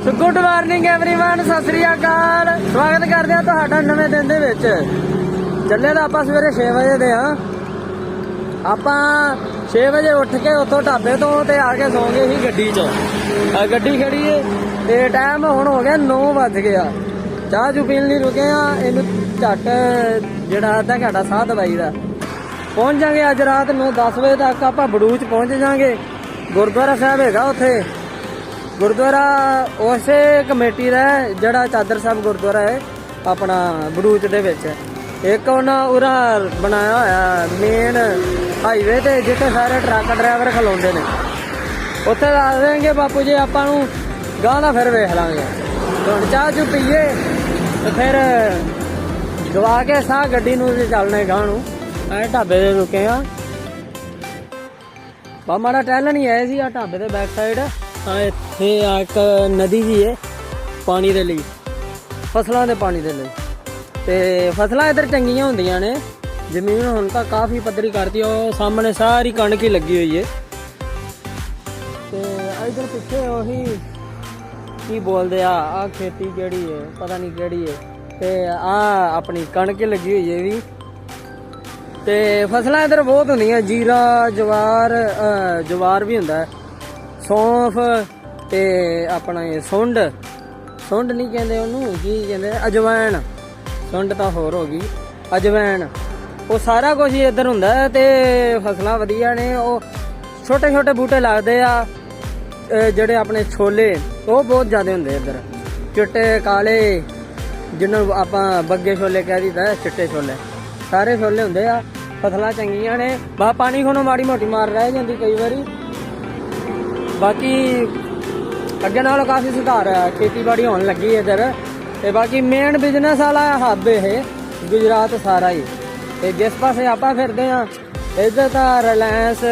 So good morning everyone Sat Sri ਅਕਾਲ ਸਵਾਗਤ ਕਰਦੇ ਹਾਂ ਤੁਹਾਡਾ ਨਵੇਂ ਦਿਨ ਦੇ ਵਿੱਚ ਚੱਲੇ ਤਾਂ ਆਪਾਂ ਸਵੇਰੇ 6 ਵਜੇ ਦੇ ਹਾਂ ਆਪਾਂ 6 ਵਜੇ ਉੱਠ ਕੇ ਉੱਥੋਂ ਢਾਬੇ ਤੋਂ ਤੇ ਆ ਕੇ ਸੌਂ ਗਏ ਸੀ ਗੱਡੀ 'ਚ ਆ ਗੱਡੀ ਖੜੀ ਏ ਤੇ ਟਾਈਮ ਹੁਣ ਹੋ ਗਿਆ 9 ਵੱਜ ਗਿਆ ਚਾਹ ਚੂ ਪੀਣ ਲਈ ਰੁਕੇ ਆ ਇਹਨੂੰ ਝੱਟ ਜਿਹੜਾ ਅੱਧਾ ਘੰਟਾ ਸਾਹ ਦਵਾਈ ਦਾ ਪਹੁੰਚ ਜਾਾਂਗੇ ਅੱਜ ਰਾਤ ਨੂੰ 10 ਵਜੇ ਤੱਕ ਆਪਾਂ ਬੜੂਚ ਪਹੁੰਚ ਜਾਾਂਗੇ ਗੁਰਦੁਆਰਾ ਸਾਹਿਬ ਹੈਗਾ ਉੱਥੇ ਗੁਰਦੁਆਰਾ ਉਸੇ ਕਮੇਟੀ ਦਾ ਹੈ, ਜਿਹੜਾ ਚਾਦਰ ਸਾਹਿਬ ਗੁਰਦੁਆਰਾ ਹੈ ਆਪਣਾ ਬੜੂਚ ਦੇ ਵਿੱਚ। ਇੱਕ ਉਹਨਾਂ ਉਰਾ ਬਣਾਇਆ ਹੋਇਆ ਮੇਨ ਹਾਈਵੇ ਤੇ ਜਿੱਥੇ ਸਾਰੇ ਟਰੱਕ ਡਰਾਈਵਰ ਖਲੋਂਦੇ ਨੇ। ਉੱਥੇ ਦੱਸ ਦੇਣਗੇ ਬਾਪੂ ਜੀ ਆਪਾਂ ਨੂੰ ਗਾਂ ਦਾ ਫਿਰ ਵੇਖ ਲਾਂਗੇ। ਹੁਣ ਚਾਹ ਚੁ ਪੀਏ ਤੇ ਫਿਰ ਦਵਾ ਕੇ ਸਾਹ ਗੱਡੀ ਨੂੰ ਚੱਲਣੇ ਚੱਲਨੇ ਗਾਂ ਨੂੰ। ਐ ਢਾਬੇ ਦੇ ਰੁਕੇ ਆ। ਬਾ ਮਾੜਾ ਟਹਿਲਣ ਹੀ ਆਏ ਸੀ ਆ ਢਾਬੇ ਦੇ ਬੈਕ ਸਾਈਡ ਆ ਇੱਥੇ ਆ ਇੱਕ ਨਦੀ ਜੀ ਹੈ, ਪਾਣੀ ਦੇ ਲਈ। ਫਸਲਾਂ ਦੇ ਪਾਣੀ ਦੇ ਲਈ। ਤੇ ਫਸਲਾਂ ਇੱਧਰ ਚੰਗੀਆਂ ਹੁੰਦੀਆਂ ਨੇ। ਜ਼ਮੀਨ ਹੁਣ ਤਾਂ ਕਾਫੀ ਪੱਧਰੀ ਕਰਤੀ, ਉਹ ਸਾਹਮਣੇ ਸਾਰੀ ਕਣਕ ਹੀ ਲੱਗੀ ਹੋਈ ਹੈ। ਤੇ ਇਧਰ ਪਿੱਛੇ ਉਹੀ ਕੀ ਬੋਲਦੇ ਆ ਆ ਖੇਤੀ ਕਿਹੜੀ ਹੈ, ਪਤਾ ਨਹੀਂ ਕਿਹੜੀ ਹੈ। ਤੇ ਆ ਆਪਣੀ ਕਣਕ ਹੀ ਲੱਗੀ ਹੋਈ ਹੈ ਵੀ ਤੇ ਫਸਲਾਂ ਇਧਰ ਬਹੁਤ ਹੁੰਦੀਆਂ, ਜੀਰਾ, ਜਵਾਰ ਜਵਾਰ ਵੀ ਹੁੰਦਾ ਹੈ। ਸੌਂਫ ਤੇ ਆਪਣਾ ਇਹ ਸੁੰਡ। ਸੁੰਡ ਨਹੀਂ ਕਹਿੰਦੇ ਉਹਨੂੰ, ਕੀ ਕਹਿੰਦੇ? ਅਜਵਾਇਣ ਸੁੰਡ ਤਾਂ ਹੋਰ ਹੋ ਗਈ। ਅਜਵਾਇਣ ਉਹ ਸਾਰਾ ਕੁਝ ਹੀ ਇੱਧਰ ਹੁੰਦਾ ਹੈ ਤੇ ਫਸਲਾਂ ਵਧੀਆ ਨੇ। ਉਹ ਛੋਟੇ ਛੋਟੇ ਬੂਟੇ ਲੱਗਦੇ ਆ ਜਿਹੜੇ ਆਪਣੇ ਛੋਲੇ, ਉਹ ਬਹੁਤ ਜ਼ਿਆਦਾ ਹੁੰਦੇ ਇੱਧਰ। ਚਿੱਟੇ, ਕਾਲੇ, ਜਿਹਨਾਂ ਨੂੰ ਆਪਾਂ ਬੱਗੇ ਛੋਲੇ ਕਹਿ ਦਿੰਦਾ ਚਿੱਟੇ ਛੋਲੇ। ਸਾਰੇ ਛੋਲੇ ਹੁੰਦੇ ਆ। ਫਸਲਾਂ ਚੰਗੀਆਂ ਨੇ। ਬਾ ਪਾਣੀ ਖੋਣੋਂ ਮਾੜੀ ਮੋਟੀ ਮਾਰ ਰਹਿ ਜਾਂਦੀ ਕਈ ਵਾਰੀ। ਬਾਕੀ ਅੱਗੇ ਨਾਲੋਂ ਕਾਫੀ ਸੁਧਾਰ ਹੈ ਖੇਤੀਬਾੜੀ ਹੋਣ ਲੱਗੀ ਹੈ ਇੱਧਰ। ਤੇ ਬਾਕੀ ਮੇਨ ਬਿਜ਼ਨਸ ਵਾਲਾ ਹੱਬ ਇਹ, ਗੁਜਰਾਤ ਸਾਰਾ ਹੀ। ਤੇ ਜਿਸ ਪਾਸੇ ਆਪਾਂ ਫਿਰਦੇ ਆ ਇੱਧਰ ਤਾਂ ਰਿਲਾਇੰਸ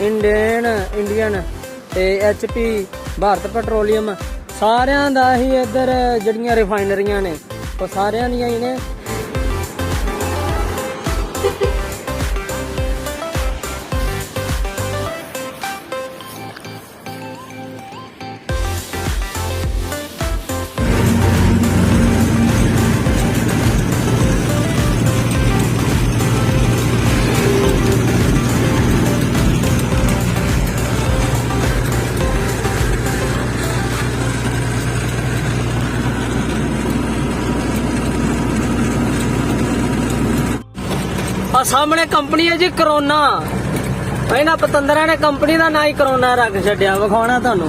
ਇੰਡੀਅਨ ਇੰਡੀਅਨ ਤੇ ਐਚਪੀ ਭਾਰਤ ਪੈਟਰੋਲੀਅਮ ਸਾਰਿਆਂ ਦਾ ਹੀ ਇੱਧਰ ਜਿਹੜੀਆਂ ਰਿਫਾਈਨਰੀਆਂ ਨੇ, ਉਹ ਸਾਰਿਆਂ ਦੀਆਂ ਹੀ ਨੇ। ਸਾਹਮਣੇ ਕੰਪਨੀ ਹੈ ਜੀ, ਕਰੋਨਾ। ਇਹਨਾਂ ਪਤੰਦਰਾਂ ਨੇ ਕੰਪਨੀ ਦਾ ਨਾਂ ਹੀ ਕਰੋਨਾ ਰੱਖ ਛੱਡਿਆ, ਵਿਖਾਉਣਾ ਤੁਹਾਨੂੰ।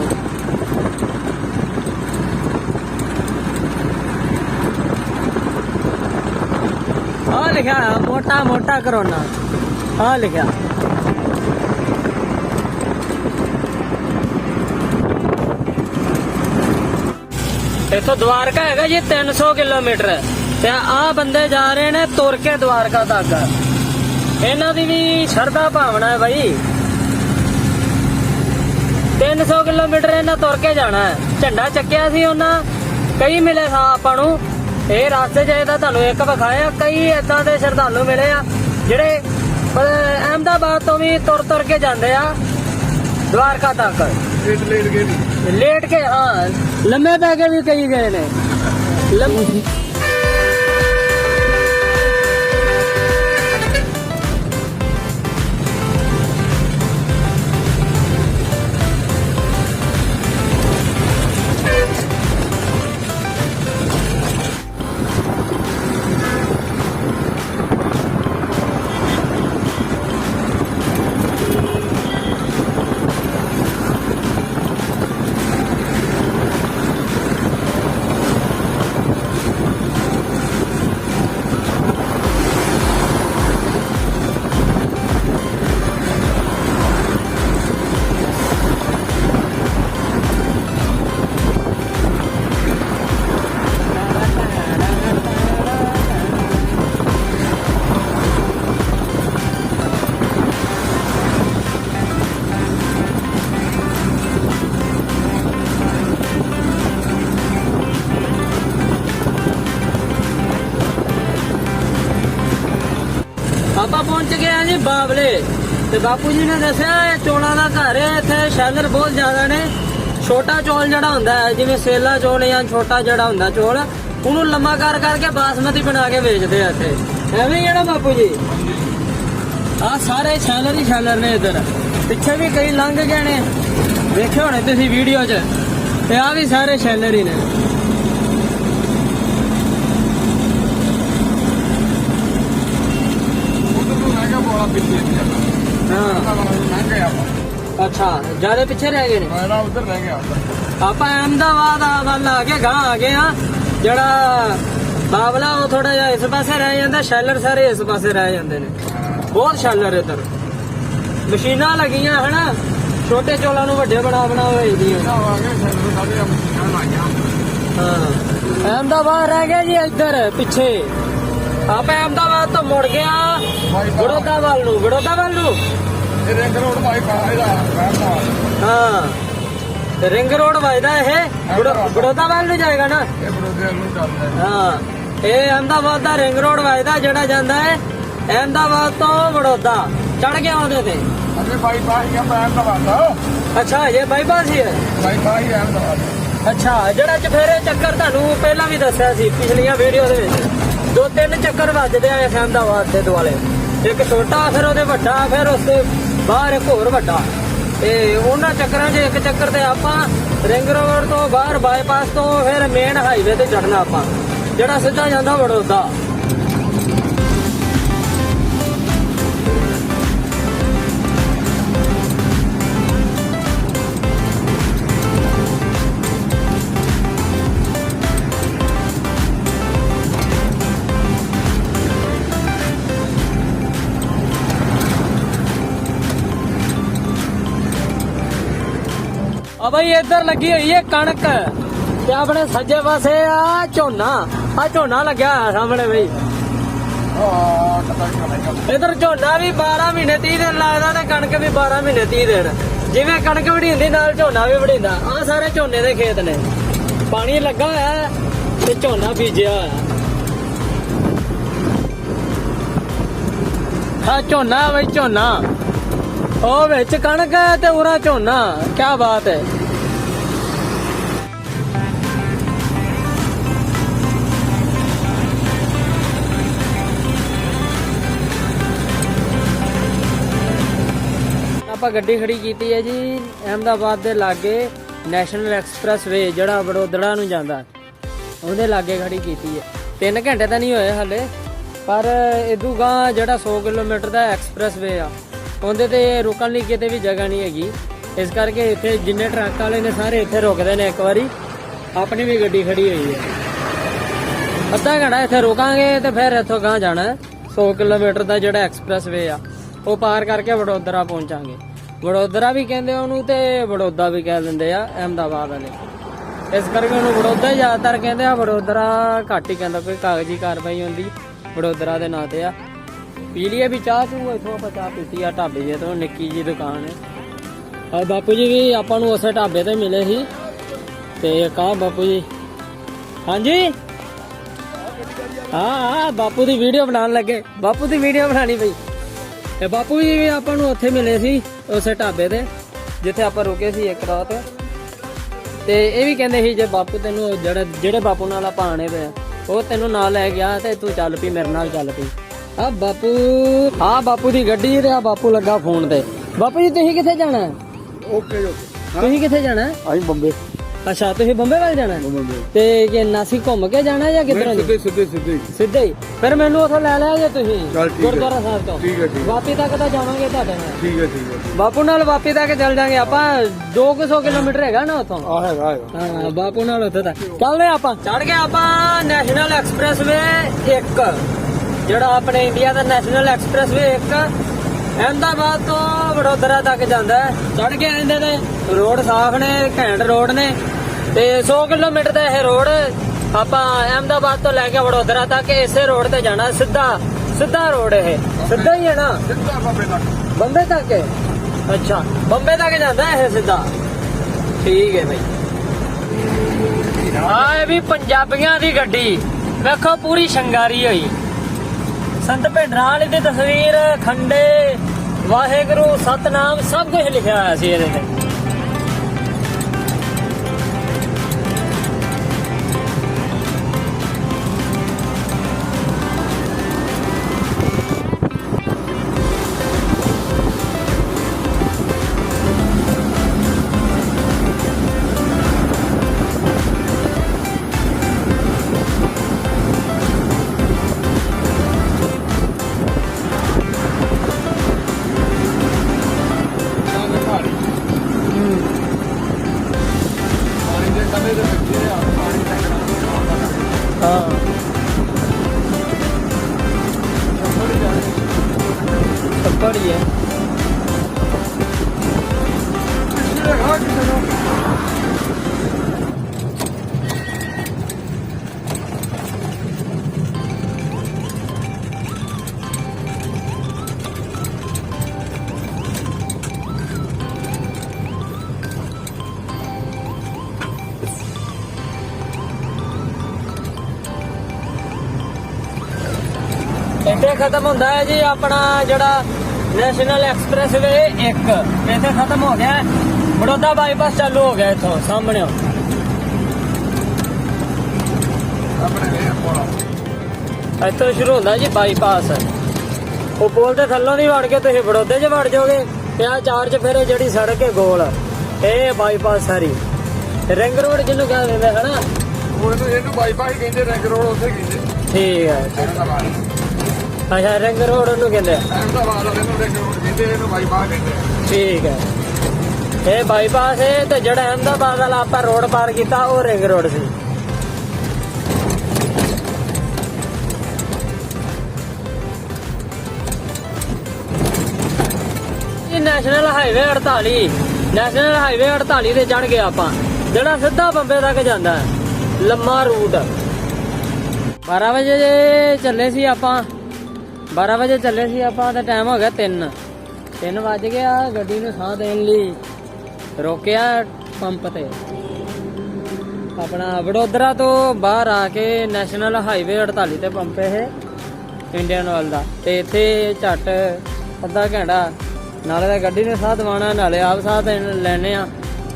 ਆ ਲਿਖਿਆ ਮੋਟਾ ਮੋਟਾ ਕਰੋਨਾ। ਆ ਲਿਖਿਆ। ਇਥੋਂ ਦਵਾਰਕਾ ਹੈਗਾ ਜੀ 300 ਕਿਲੋਮੀਟਰ। ਤੇ ਆ ਬੰਦੇ ਜਾ ਰਹੇ ਨੇ ਤੁਰ ਕੇ ਦਵਾਰਕਾ ਤੱਕ। ਇਹਨਾਂ ਦੀ ਵੀ ਸ਼ਰਧਾ ਭਾਵਨਾ ਹੈ ਬਾਈ। 300 ਕਿਲੋਮੀਟਰ ਇਹਨਾਂ ਤੁਰ ਕੇ ਜਾਣਾ ਹੈ। ਝੰਡਾ ਚੱਕਿਆ ਸੀ ਉਹਨਾਂ ਕਈ ਮਿਲੇ ਸਾ ਆਪਾਂ ਨੂੰ। ਇਹ ਰਾਸਤੇ 'ਚ ਇਹਦਾ ਤੁਹਾਨੂੰ ਇੱਕ ਵਿਖਾਇਆ ਕਈ ਇਦਾਂ ਦੇ ਸ਼ਰਧਾਲੂ ਮਿਲੇ ਆ ਜਿਹੜੇ ਅਹ, ਅਹਿਮਦਾਬਾਦ ਤੋਂ ਵੀ ਤੁਰ ਤੁਰ ਕੇ ਜਾਂਦੇ ਆ ਦਵਾਰਕਾ ਤੱਕ। ਲੇਟ ਕੇ ਹਾਂ ਲੰਮੇ ਪੈ ਕੇ ਵੀ ਕਈ ਗਏ ਨੇ। ਲੰਮ- ਤੇ ਬਾਪੂ ਜੀ ਨੇ ਦੱਸਿਆ ਇਹ ਚੋਲਾਂ ਦਾ ਘਰ ਹੈ, ਇੱਥੇ ਸ਼ੈਲਰ ਬਹੁਤ ਜ਼ਿਆਦਾ ਨੇ। ਛੋਟਾ ਚੌਲ ਜਿਹੜਾ ਹੁੰਦਾ ਹੈ, ਜਿਵੇਂ ਸੇਲਾ ਚੌਲ ਜਾਂ ਛੋਟਾ ਜਿਹੜਾ ਹੁੰਦਾ ਚੌਲ, ਉਹਨੂੰ ਲੰਮਾ ਕਰ ਕਰਕੇ ਬਾਸਮਤੀ ਬਣਾ ਕੇ ਵੇਚਦੇ ਆ ਇੱਥੇ। ਐਵੇਂ ਹੀ ਹੈ ਨਾ ਬਾਪੂ ਜੀ? ਆ ਸਾਰੇ ਸੈਲਰ ਹੀ ਸੈਲਰ ਨੇ ਇੱਧਰ। ਪਿੱਛੇ ਵੀ ਕਈ ਲੰਘ ਗਏ ਨੇ। ਵੇਖਿਓ ਹੋਣੇ ਤੁਸੀਂ ਵੀਡੀਓ 'ਚ। ਤੇ ਆ ਵੀ ਸਾਰੇ ਸ਼ੈਲਰ ਹੀ ਨੇ ਉਧਰ ਨੂੰ ਮੈਂ ਕਿਹਾ ਬੋਲਾ ਪਿੱਛੇ ਨਹੀਂ ਜਾਂਦਾ ਹਾਂ ਮੈਂ ਗਿਆ ਆਪਾਂ ਅੱਛਾ ਜ਼ਿਆਦਾ ਪਿੱਛੇ ਰਹਿ ਗਏ ਨੇ? ਮੈਂ ਨਾ ਉਧਰ ਰਹਿ ਗਿਆ। ਆਪਾਂ ਅਹਿਮਦਾਬਾਦ ਆ ਵੱਲ ਆ ਕੇ ਗਾਂ ਆ ਗਏ ਆ। ਜਿਹੜਾ ਬਾਬਲਾ ਉਹ ਥੋੜਾ ਜਿਹਾ ਇਸ ਪਾਸੇ ਰਹਿ ਜਾਂਦਾ ਸ਼ੈਲਰ ਸਾਰੇ ਇਸ ਪਾਸੇ ਰਹਿ ਜਾਂਦੇ ਨੇ। ਬਹੁਤ ਸ਼ੈਲਰ ਇੱਧਰ। ਮਸ਼ੀਨਾਂ ਲੱਗੀਆਂ ਹਨਾ ਛੋਟੇ ਚੋਲਾਂ ਨੂੰ ਵੱਡੇ ਬਣਾ ਬਣਾ ਹੋਈ ਦੀਆਂ ਨਾ ਆ ਗਏ ਸੈਲਰ ਸਾਡੇ ਮਸ਼ੀਨਾਂ ਲਾਈਆਂ। ਹਾਂ। ਅਹਿਮਦਾਬਾਦ ਰਹਿ ਗਿਆ ਜੀ ਇੱਧਰ ਪਿੱਛੇ। ਆਪਾਂ ਅਹਿਮਦਾਬਾਦ ਤੋਂ ਮੁੜ ਗਿਆ ਬੜੋਦਾ ਵੱਲ ਨੂੰ ਬੜੋਦਾ ਵੱਲ ਨੂੰ। ਰਿੰਗ ਰੋਡ ਇਹਦਾ ਹਾਂ। ਰਿੰਗ ਵੱਜਦਾ ਇਹ ਬੜੋ- ਬੜੋਦਾ ਵੱਲ ਨੂੰ ਜਾਏਗਾ ਨਾ? ਇਹ ਬਰੋਦੇ ਨੂੰ ਚੱਲਦਾ ਹੈ। ਹਾਂ। ਇਹ ਅਹਿਮਦਾਬਾਦ ਦਾ ਰਿੰਗ ਰੋਡ ਵੱਜਦਾ ਜਿਹੜਾ ਜਾਂਦਾ ਹੈ ਅਹਿਮਦਾਬਾਦ ਤੋਂ ਵਡੋਦਾ ਚੜ ਗਿਆ ਉਹਦੇ ਤੇ। ਅੱਗੇ ਬਾਈ ਪਾ ਹੀ ਮੈਂ ਤਾਂ ਬਾਤ ਅੱਛਾ ਇਹ ਬਾਈਪਾਸ ਹੀ ਹੈ? ਬਾਈ ਪਾ ਹੀ ਅਹਿਮਦਾਬਾਦ ਅੱਛਾ ਜਿਹੜਾ ਚਫੇਰੇ ਚੱਕਰ ਤੁਹਾਨੂੰ ਪਹਿਲਾਂ ਵੀ ਦੱਸਿਆ ਸੀ ਪਿਛਲੀਆਂ ਵੀਡੀਓ ਦੇ ਵਿੱਚ। ਦੋ ਤਿੰਨ ਚੱਕਰ ਵੱਜਦੇ ਆ ਅਹਿਮਦਾਬਾਦ ਦੇ ਦੁਆਲੇ। ਇੱਕ ਛੋਟਾ ਫਿਰ ਉਹਦੇ ਵੱਡਾ ਫਿਰ ਉਸ ਤੋਂ ਬਾਹਰ ਇੱਕ ਹੋਰ ਵੱਡਾ। ਤੇ ਉਹਨਾਂ ਚੱਕਰਾਂ 'ਚ ਇੱਕ ਚੱਕਰ ਤੇ ਆਪਾਂ ਰਿੰਗ ਰੋਡ ਤੋਂ ਬਾਹਰ ਬਾਈਪਾਸ ਤੋਂ ਫਿਰ ਮੇਨ ਹਾਈਵੇ ਤੇ ਚੜਨਾ ਆਪਾਂ, ਜਿਹੜਾ ਸਿੱਧਾ ਜਾਂਦਾ ਵਡੋਦਾ ਆ ਬਈ ਇੱਧਰ ਲੱਗੀ ਹੋਈ ਹੈ ਕਣਕ ਤੇ ਆਪਣੇ ਸੱਜੇ ਪਾਸੇ ਆ ਝੋਨਾ ਆ ਝੋਨਾ ਲੱਗਿਆ ਹੋਇਆ ਸਾਹਮਣੇ ਬਈ। ਆ ਇੱਧਰ ਝੋਨਾ ਵੀ 12 ਮਹੀਨੇ 30 ਦਿਨ ਲੱਗਦਾ ਤੇ ਕਣਕ ਵੀ 12 ਮਹੀਨੇ 30 ਦਿਨ। ਜਿਵੇਂ ਕਣਕ ਵਢੀਂਦੀ ਨਾਲ ਝੋਨਾ ਵੀ ਵਢੀਂਦਾ ਆ ਸਾਰੇ ਝੋਨੇ ਦੇ ਖੇਤ ਨੇ। ਪਾਣੀ ਲੱਗਾ ਹੋਇਆ ਹੈ ਤੇ ਝੋਨਾ ਬੀਜਿਆ ਹੋਇਆ। ਹਾਂ ਝੋਨਾ ਬਈ ਝੋਨਾ। ਉਹ ਵਿੱਚ ਕਣਕ ਤੇ ਉਰਾ ਝੋਨਾ। ਕੀ ਬਾਤ ਹੈ। ਆਪਾਂ ਗੱਡੀ ਖੜੀ ਕੀਤੀ ਹੈ ਜੀ ਅਹਿਮਦਾਬਾਦ ਦੇ ਲਾਗੇ ਨੈਸ਼ਨਲ ਐਕਸਪ੍ਰੈਸ ਵੇ ਜਿਹੜਾ ਵਡੋਦੜਾ ਨੂੰ ਜਾਂਦਾ। ਉਹਦੇ ਲਾਗੇ ਖੜੀ ਕੀਤੀ ਹੈ। 3 ਘੰਟੇ ਤਾਂ ਨਹੀਂ ਹੋਏ ਹਲੇ, ਪਰ ਇਦੂ ਗਾਂ ਜਿਹੜਾ 100 ਕਿਲੋਮੀਟਰ ਦਾ ਐਕਸਪ੍ਰੈਸ ਵੇ ਆ, ਉਹਦੇ ਤੇ ਰੁਕਣ ਲਈ ਕਿਤੇ ਵੀ ਜਗ੍ਹਾ ਨਹੀਂ ਹੈਗੀ। ਇਸ ਕਰਕੇ ਇੱਥੇ ਜਿੰਨੇ ਟਰੱਕ ਵਾਲੇ ਨੇ ਸਾਰੇ ਇੱਥੇ ਰੁਕਦੇ ਨੇ ਇੱਕ ਵਾਰੀ। ਆਪਣੀ ਵੀ ਗੱਡੀ ਖੜੀ ਹੋਈ ਹੈ। ਅੱਧਾ ਘੰਟਾ ਇੱਥੇ ਰੁਕਾਂਗੇ ਤੇ ਫਿਰ ਇੱਥੋਂ ਗਾਂ ਜਾਣਾ ਹੈ। 100 ਕਿਲੋਮੀਟਰ ਦਾ ਜਿਹੜਾ ਐਕਸਪ੍ਰੈਸ ਵੇ ਆ, ਉਹ ਪਾਰ ਕਰਕੇ ਵਡੋਦਰਾ ਪਹੁੰਚਾਂਗੇ। ਵਡੋਦਰਾ ਵੀ ਕਹਿੰਦੇ ਆ ਉਹਨੂੰ ਤੇ ਵਡੋਦਾ ਵੀ ਕਹਿ ਦਿੰਦੇ ਆ, ਅਹਿਮਦਾਬਾਦ ਵਾਲੇ। ਇਸ ਕਰਕੇ ਉਹਨੂੰ ਵਡੋਦਾ ਜ਼ਿਆਦਾਤਰ ਕਹਿੰਦੇ ਆ ਵਡੋਦਰਾ ਘੱਟ ਹੀ ਕਹਿੰਦਾ, ਕੋਈ ਕਾਗਜ਼ੀ ਕਾਰਵਾਈ ਹੁੰਦੀ ਵਡੋਦਰਾ ਦੇ ਨਾਂ ਤੇ ਆ। ਪੀ ਲਈਏ ਵੀ ਚਾਹ ਚੂ, ਇਥੋਂ ਆਪਾਂ ਚਾਹ ਪੀਤੀ ਆ, ਢਾਬੇ ਜੇ ਤੋਂ, ਨਿੱਕੀ ਜੀ ਦੁਕਾਨ ਹੈ। ਆ ਬਾਪੂ ਜੀ ਵੀ ਆਪਾਂ ਨੂੰ ਉਸੇ ਢਾਬੇ ਤੇ ਮਿਲੇ ਸੀ। ਤੇ ਕਾ ਬਾਪੂ ਜੀ। ਹਾਂਜੀ? ਹਾਂ ਹਾਂ, ਬਾਪੂ ਦੀ ਵੀਡੀਓ ਬਣਾਉਣ ਲੱਗੇ। ਬਾਪੂ ਦੀ ਵੀਡੀਓ ਬਣਾਣੀ ਪਈ। ਤੇ ਬਾਪੂ ਜੀ ਵੀ ਆਪਾਂ ਨੂੰ ਉੱਥੇ ਮਿਲੇ ਸੀ ਉਸੇ ਢਾਬੇ ਤੇ ਜਿੱਥੇ ਆਪਾਂ ਰੁਕੇ ਸੀ ਇੱਕ ਰਾਤ। ਤੇ ਇਹ ਵੀ ਕਹਿੰਦੇ ਸੀ ਜੇ ਬਾਪੂ ਤੈਨੂੰ ਜਿਹੜਾ ਜਿਹੜੇ ਬਾਪੂ ਨਾਲ ਆਪਾਂ ਆਣੇ ਪਏ ਉਹ ਤੈਨੂੰ ਨਾਲ ਲੈ ਗਿਆ ਤੇ ਤੂੰ ਚੱਲ ਪਈ ਮੇਰੇ ਨਾਲ ਚੱਲ ਪਈ। ਆ ਬਾਪੂ ਆ ਬਾਪੂ ਦੀ ਗੱਡੀ ਤੇ ਆ ਬਾਪੂ ਲੱਗਾ ਫੋਨ ਤੇ। ਬਾਪੂ ਜੀ ਤੁਸੀਂ ਕਿੱਥੇ ਜਾਣਾ? Okay okay. ਤੁਸੀਂ ਕਿੱਥੇ ਜਾਣਾ? ਆਈ ਬੰਬੇ। ਅੱਛਾ ਤੁਸੀਂ ਬੰਬੇ ਵੱਲ ਜਾਣਾ ਹੈ? ਬੰਬੇ। ਤੇ ਕਿ ਨਾਸਿਕ ਘੁੰਮ ਕੇ ਜਾਣਾ ਜਾਂ ਕਿੱਧਰੋਂ ਸਿੱਧੇ ਸਿੱਧੇ ਸਿੱਧੇ। ਸਿੱਧਾ ਹੀ। ਫਿਰ ਮੈਨੂੰ ਉਥੋਂ ਲੈ ਲਿਆ ਜੇ ਤੁਸੀਂ ਚੱਲ ਠੀਕ ਹੈ। ਗੁਰਦੁਆਰਾ ਸਾਹਿਬ ਤੋਂ। ਠੀਕ ਹੈ ਠੀਕ ਹੈ। ਵਾਪੀ ਤੱਕ ਤਾਂ ਜਾਵਾਂਗੇ ਤੁਹਾਡੇ ਨਾਲ। ਠੀਕ ਹੈ ਠੀਕ ਹੈ। ਬਾਪੂ ਨਾਲ ਵਾਪੀ ਤੱਕ ਚੱਲ ਜਾਾਂਗੇ। ਆਪਾਂ 200 ਕਿਲੋਮੀਟਰ ਹੈਗਾ ਨਾ ਉਥੋਂ। ਆ ਹੈਗਾ ਹੈਗਾ। ਹਾਂ ਬਾਪੂ ਨਾਲ ਉੱਥੇ ਤੱਕ ਚੱਲਦੇ ਆਪਾਂ। ਚੜ ਗਏ ਆਪਾਂ ਨੈਸ਼ਨਲ ਐਕਸਪ੍ਰੈਸਵੇ 1 ਜਿਹੜਾ ਆਪਣੇ ਇੰਡੀਆ ਦਾ ਨੈਸ਼ਨਲ ਐਕਸਪ੍ਰੈਸਵੇ 1 ਅਹਿਮਦਾਬਾਦ ਤੋਂ ਵਡੋਦਰਾ ਤੱਕ ਜਾਂਦਾ ਹੈ। ਚੜ ਕੇ ਆਂਦੇ ਨੇ ਰੋਡ ਸਾਫ਼ ਨੇ ਘੈਂਟ ਰੋਡ ਨੇ। ਤੇ 100 ਕਿਲੋਮੀਟਰ ਦਾ ਇਹ ਰੋਡ ਆਪਾਂ ਅਹਿਮਦਾਬਾਦ ਤੋਂ ਲੈ ਕੇ ਵਡੋਦਰਾ ਤੱਕ ਇਸੇ ਰੋਡ ਤੇ ਜਾਣਾ, ਸਿੱਧਾ ਸਿੱਧਾ ਰੋਡ ਇਹ। ਸਿੱਧਾ ਹੀ ਹੈ ਨਾ? ਸਿੱਧਾ ਬੰਬੇ ਤੱਕ ਬੰਬੇ ਤੱਕ ਹੈ? ਅੱਛਾ, ਬੰਬੇ ਤੱਕ ਜਾਂਦਾ ਇਹ ਸਿੱਧਾ? ਠੀਕ ਹੈ ਭਾਈ ਆ ਵੀ ਪੰਜਾਬੀਆਂ ਦੀ ਗੱਡੀ। ਵੇਖੋ ਪੂਰੀ ਸ਼ਿੰਗਾਰੀ ਹੋਈ। ਸੰਤ ਭਿੰਡਰਾਂ ਦੀ ਤਸਵੀਰ, ਖੰਡੇ, ਵਾਹਿਗੁਰੂ, ਸਤਨਾਮ, ਸਭ ਕੁਝ ਲਿਖਿਆ ਹੋਇਆ ਸੀ ਇਹਦੇ ਤੇ। ਖਤਮ ਹੁੰਦਾ ਹੈ ਜੀ ਆਪਣਾ ਜਿਹੜਾ ਨੈਸ਼ਨਲ ਐਕਸਪ੍ਰੈਸਵੇ 1 ਇੱਥੇ ਖਤਮ ਹੋ ਗਿਆ। ਬੜੌਦਾ ਬਾਈਪਾਸ ਚਾਲੂ ਹੋ ਗਿਆ ਇੱਥੋਂ ਸਾਹਮਣੇ। ਇੱਥੋਂ ਸ਼ੁਰੂ ਹੁੰਦਾ ਜੀ ਬਾਈਪਾਸ ਉਹ ਪੁਲ ਦੇ ਥੱਲੋਂ ਦੀ ਵੜ ਕੇ ਤੁਸੀਂ ਬੜੌਦੇ 'ਚ ਵੜ ਜਾਓਗੇ। ਤੇ ਆ ਚਾਰ 'ਚ ਫਿਰ ਜਿਹੜੀ ਸੜਕ ਹੈ ਗੋਲ। ਇਹ ਬਾਈਪਾਸ ਸਾਰੀ ਰਿੰਗ ਰੋਡ ਜਿਹਨੂੰ ਕਹਿੰਦੇ ਨੇ। ਹਨਾ ਉਹ ਇਹਨੂੰ ਬਾਈਪਾਸ ਹੀ ਕਹਿੰਦੇ ਰਿੰਗ ਰੋਡ ਉੱਥੇ ਕਹਿੰਦੇ। ਠੀਕ ਹੈ। ਅੱਛਾ ਰਿੰਗ ਰੋਡ ਉਹਨੂੰ ਕਹਿੰਦੇ ਆ। ਅਹਿਮਦਾਬਾਦ ਵਾਲੇ ਨੂੰ ਰਿੰਗ ਰੋਡ ਕਹਿੰਦੇ ਇਹਨੂੰ ਬਾਈਪਾਸ ਕਹਿੰਦੇ ਠੀਕ ਹੈ। ਇਹ ਬਾਈਪਾਸ ਹੈ ਤੇ ਜਿਹੜਾ ਅਹਿਮਦਾਬਾਦ ਵਾਲਾ ਆਪਾਂ ਰੋਡ ਪਾਰ ਕੀਤਾ, ਉਹ ਰਿੰਗ ਰੋਡ ਸੀ। ਇਹ ਨੈਸ਼ਨਲ ਹਾਈਵੇ 48 ਨੈਸ਼ਨਲ ਹਾਈਵੇ 48 ਤੇ ਚੜ ਗਏ ਆਪਾਂ। ਜਿਹੜਾ ਸਿੱਧਾ ਬੰਬੇ ਤੱਕ ਜਾਂਦਾ ਹੈ, ਲੰਮਾ ਰੂਟ 12 ਵਜੇ ਚੱਲੇ ਸੀ ਆਪਾਂ। 12 ਵਜੇ ਚੱਲੇ ਸੀ ਆਪਾਂ, ਤਾਂ ਟਾਈਮ ਹੋ ਗਿਆ 3 3 ਵੱਜ ਗਿਆ ਗੱਡੀ ਨੂੰ ਸਾਹ ਦੇਣ ਲਈ। ਰੋਕਿਆ ਪੰਪ ਤੇ। ਆਪਣਾ ਵਡੋਦਰਾ ਤੋਂ ਬਾਹਰ ਆ ਕੇ ਨੈਸ਼ਨਲ ਹਾਈਵੇ 48 ਤੇ ਪੰਪ ਇਹ, ਇੰਡੀਅਨ ਆਇਲ ਦਾ। ਤੇ ਇੱਥੇ ਝੱਟ ਅੱਧਾ ਘੰਟਾ, ਨਾਲੇ ਤਾਂ ਗੱਡੀ ਨੂੰ ਸਾਹ ਦਵਾਣਾ ਨਾਲੇ ਆਪ ਸਾਹ ਦੇਣ ਲੈਣੇ ਆ।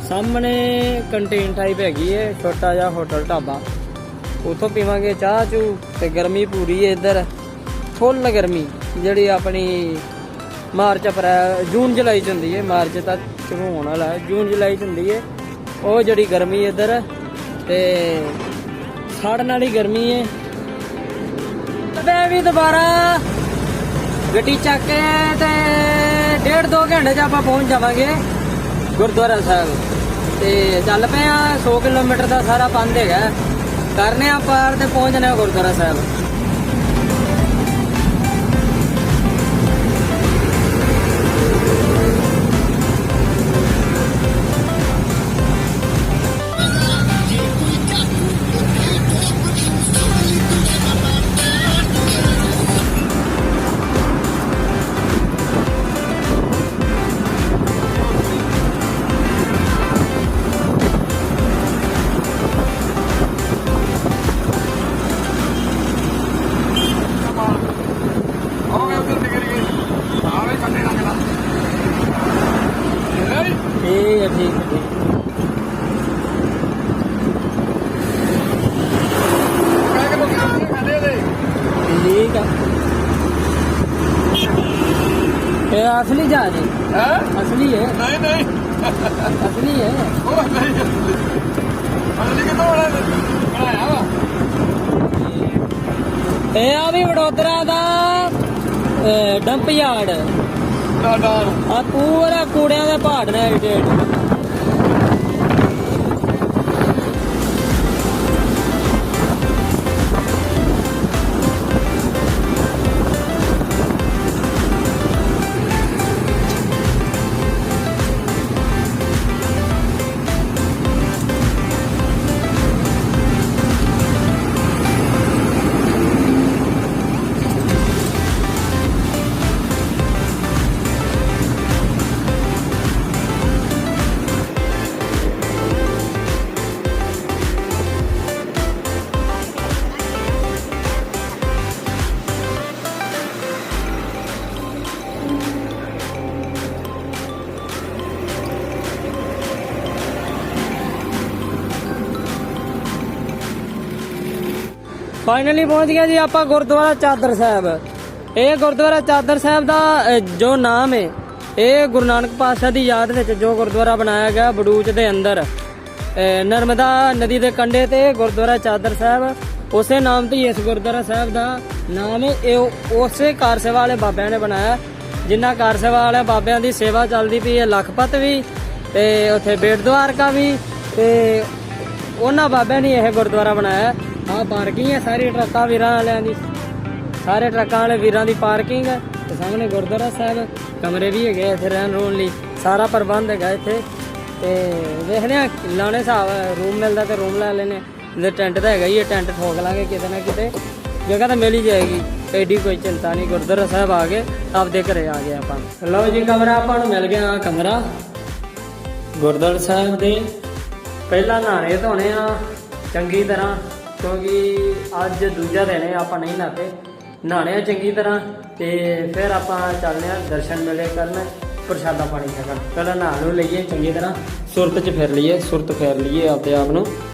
ਸਾਹਮਣੇ ਕੰਟੀਨ ਟਾਈਪ ਹੈਗੀ ਏ, ਛੋਟਾ ਜਿਹਾ ਹੋਟਲ ਢਾਬਾ। ਉਥੋਂ ਪੀਵਾਂਗੇ ਚਾਹ ਚੂ ਤੇ ਗਰਮੀ ਪੂਰੀ ਏ ਇੱਧਰ। ਫੁੱਲ ਗਰਮੀ, ਜਿਹੜੀ ਆਪਣੀ ਮਾਰਚ, ਅਪ੍ਰੈਲ, ਜੂਨ, ਜੁਲਾਈ ਚ ਹੁੰਦੀ ਹੈ ਮਾਰਚ ਤੱਕ ਸ਼ੁਰੂ ਹੋਣ ਵਾਲਾ ਹੈ। ਜੂਨ, ਜੁਲਾਈ ਚ ਹੁੰਦੀ ਹੈ ਉਹ ਜਿਹੜੀ ਗਰਮੀ ਇੱਧਰ, ਤੇ ਸਾੜਨ ਵਾਲੀ ਗਰਮੀ ਹੈ ਮੈਂ ਵੀ ਦੁਬਾਰਾ ਗੱਡੀ ਚੱਕ ਕੇ ਤੇ ਡੇਢ ਦੋ ਘੰਟੇ ਚ ਆਪਾਂ ਪਹੁੰਚ ਜਾਵਾਂਗੇ ਗੁਰਦੁਆਰਾ ਸਾਹਿਬ। ਤੇ ਚੱਲ ਪਏ ਆ 100 ਕਿਲੋਮੀਟਰ ਦਾ ਸਾਰਾ ਪੰਧ ਹੈਗਾ। ਕਰਨੇ ਆ ਪਾਰ ਤੇ ਪਹੁੰਚਣਾ ਹੈ ਗੁਰਦੁਆਰਾ ਸਾਹਿਬ। ਅਸਲੀ ਜਹਾਜ਼ ਹੈ ਹੈ ਅਸਲੀ ਹੈ ਨਹੀਂ ਨਹੀਂ ਅਸਲੀ ਹੈ ਉਹ ਨਹੀਂ ਅਸਲੀ ਕਿਤੋਂ ਬਣਾ ਬਣਾਇਆ ਵਾ ਇਹ ਆ ਵੀ ਵਡੋਦਰਾ ਦਾ ਡੰਪ ਯਾਰਡ ਨਾ ਨਾ ਆ ਪੂਰਾ ਕੂੜਿਆਂ ਦੇ ਪਹਾੜ ਨੇ ਏਡੇ ਏਡੇ। ਫਾਈਨਲੀ ਪਹੁੰਚ ਗਿਆ ਜੀ ਆਪਾਂ ਗੁਰਦੁਆਰਾ ਚਾਦਰ ਸਾਹਿਬ। ਇਹ ਗੁਰਦੁਆਰਾ ਚਾਦਰ ਸਾਹਿਬ ਦਾ ਅਹ, ਜੋ ਨਾਮ ਹੈ ਇਹ ਗੁਰੂ ਨਾਨਕ ਪਾਤਸ਼ਾਹ ਦੀ ਯਾਦ ਵਿੱਚ ਜੋ ਗੁਰਦੁਆਰਾ ਬਣਾਇਆ ਗਿਆ ਬੜੂਚ ਦੇ ਅੰਦਰ। ਅਹ, ਨਰਮਦਾ ਨਦੀ ਦੇ ਕੰਢੇ ਤੇ ਗੁਰਦੁਆਰਾ ਚਾਦਰ ਸਾਹਿਬ ਉਸੇ ਨਾਮ ਤੇ ਹੀ ਇਸ ਗੁਰਦੁਆਰਾ ਸਾਹਿਬ ਦਾ ਨਾਮ ਹੈ ਇਹ ਉਸੇ ਕਾਰ ਸੇਵਾ ਵਾਲੇ ਬਾਬਿਆਂ ਨੇ ਬਣਾਇਆ। ਜਿਨ੍ਹਾਂ ਕਾਰ ਸੇਵਾ ਵਾਲੇ ਬਾਬਿਆਂ ਦੀ ਸੇਵਾ ਚੱਲਦੀ ਪਈ ਹੈ ਲਖਪਤ ਵੀ ਤੇ ਉੱਥੇ ਬੇਟ ਦੁਆਰਕਾ ਵੀ ਤੇ ਉਹਨਾਂ ਬਾਬਿਆਂ ਨੇ ਇਹ ਗੁਰਦੁਆਰਾ ਬਣਾਇਆ। ਆ ਪਾਰਕਿੰਗ ਹੈ, ਸਾਰੀ ਟਰੱਕਾਂ ਵੀਰਾਂ ਵਾਲਿਆਂ ਦੀ। ਸਾਰੇ ਟਰੱਕਾਂ ਵਾਲੇ ਵੀਰਾਂ ਦੀ ਪਾਰਕਿੰਗ ਹੈ। ਤੇ ਸਾਹਮਣੇ ਗੁਰਦੁਆਰਾ ਸਾਹਿਬ, ਕਮਰੇ ਵੀ ਹੈਗੇ ਇੱਥੇ ਰਹਿਣ ਰੋਣ ਲਈ। ਸਾਰਾ ਪ੍ਰਬੰਧ ਹੈਗਾ ਇੱਥੇ। ਤੇ ਵੇਖਦੇ ਆ ਲਾਉਣੇ ਹਿਸਾਬ ਰੂਮ ਮਿਲਦਾ ਤੇ ਰੂਮ ਲੈ ਲੈਨੇ ਜੇ ਟੈਂਟ ਤਾਂ ਹੈਗਾ ਹੀ ਹੈ ਟੈਂਟ ਠੋਕ ਲਾਂਗੇ ਕਿਤੇ ਨਾ ਕਿਤੇ। ਜਗ੍ਹਾ ਤਾਂ ਮਿਲ ਹੀ ਜਾਏਗੀ। ਐਡੀ ਕੋਈ ਚਿੰਤਾ ਨਹੀਂ, ਗੁਰਦੁਆਰਾ ਸਾਹਿਬ ਆ ਗਏ, ਆਪਦੇ ਘਰੇ ਆ ਗਏ ਆਪਾਂ। ਲਓ ਜੀ, ਕਮਰਾ ਆਪਾਂ ਨੂੰ ਮਿਲ ਗਿਆ, ਆਹ ਕਮਰਾ। ਗੁਰਦੁਆਰਾ ਸਾਹਿਬ ਦੇ ਪਹਿਲਾਂ ਨਹਾਣੇ ਧੋਣੇ ਆ, ਚੰਗੀ ਤਰ੍ਹਾਂ। ਕਿਉਂਕਿ ਅੱਜ ਦੂਜਾ ਦਿਨ ਹੈ, ਆਪਾਂ ਨਹੀਂ ਨਹਾਤੇ। ਨਹਾਣੇ ਆ ਚੰਗੀ ਤਰ੍ਹਾਂ ਤੇ ਫਿਰ ਆਪਾਂ ਚੱਲਦੇ ਆ ਦਰਸ਼ਨ ਮੇਲੇ ਕਰਨ, ਪ੍ਰਸ਼ਾਦਾ ਪਾਣੀ ਛਕਣ। ਪਹਿਲਾਂ ਨਹਾ ਨੂੰ ਲਈਏ ਚੰਗੀ ਤਰ੍ਹਾਂ। ਸੁਰਤ ਚ ਫਿਰ ਲਈਏ, ਸੁਰਤ ਫੇਰ ਲਈਏ ਆਪਦੇ ਆਪ ਨੂੰ।